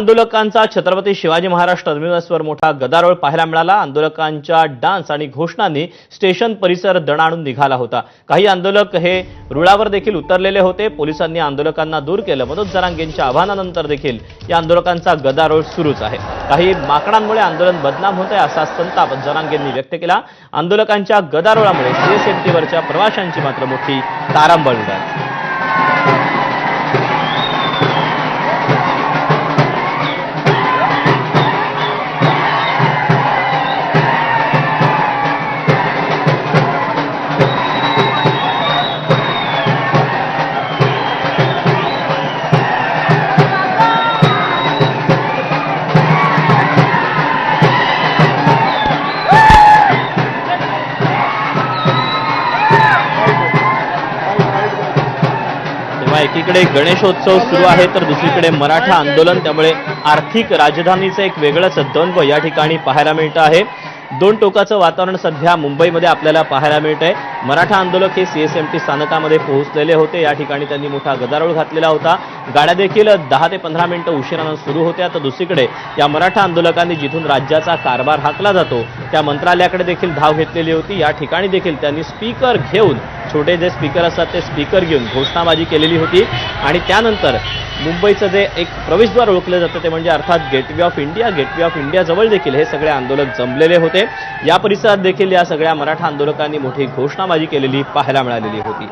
आंदोलकांचा छत्रपती शिवाजी महाराज टर्मिनसवर मोठा गदारोळ पाहायला मिळाला. आंदोलकांच्या डान्स आणि घोषणांनी स्टेशन परिसर दणाणून निघाला होता. काही आंदोलक हे रुळावर देखील उतरलेले होते. पोलिसांनी आंदोलकांना दूर केलं. मनोज जरांगेंच्या आव्हानानंतर देखील या आंदोलकांचा गदारोळ सुरूच आहे. काही माकडांमुळे आंदोलन बदनाम होत आहे असा संताप जरांगेंनी व्यक्त केला. आंदोलकांच्या गदारोळामुळे सीएसएमटीवरच्या प्रवाशांची मात्र मोठी तारांबळ उडाली. तेव्हा एकीकडे गणेशोत्सव सुरू आहे तर दुसरीकडे मराठा आंदोलन. त्यामुळे आर्थिक राजधानीचं एक वेगळंच द्वंद्व या ठिकाणी पाहायला मिळतं आहे. दोन टोकाचं वातावरण सध्या मुंबईमध्ये आपल्याला पाहायला मिळत आहे मराठा आंदोलक हे सीएसएमटी स्थानकामध्ये पोहोचलेले होते. या ठिकाणी त्यांनी मोठा गदारोळ घातलेला होता. गाड्या देखील दहा ते पंधरा मिनिटं उशिरानं सुरू होत्या. तर दुसरीकडे या मराठा आंदोलकांनी जिथून राज्याचा कारभार हाकला जातो त्या मंत्रालयाकडे देखील धाव घेतलेली होती. या ठिकाणी देखील त्यांनी स्पीकर घेऊन छोटे जे स्पीकर असतात ते स्पीकर घेऊन घोषणाबाजी केलेली होती. आणि त्यानंतर मुंबईचं जे एक प्रवेशद्वार ओळखलं जातं ते म्हणजे अर्थात gateway of India gateway of इंडियाजवळ देखील हे सगळे आंदोलक जमलेले होते. या परिसरात देखील या सगळ्या मराठा आंदोलकांनी मोठी घोषणाबाजी केलेली पाहायला मिळालेली होती.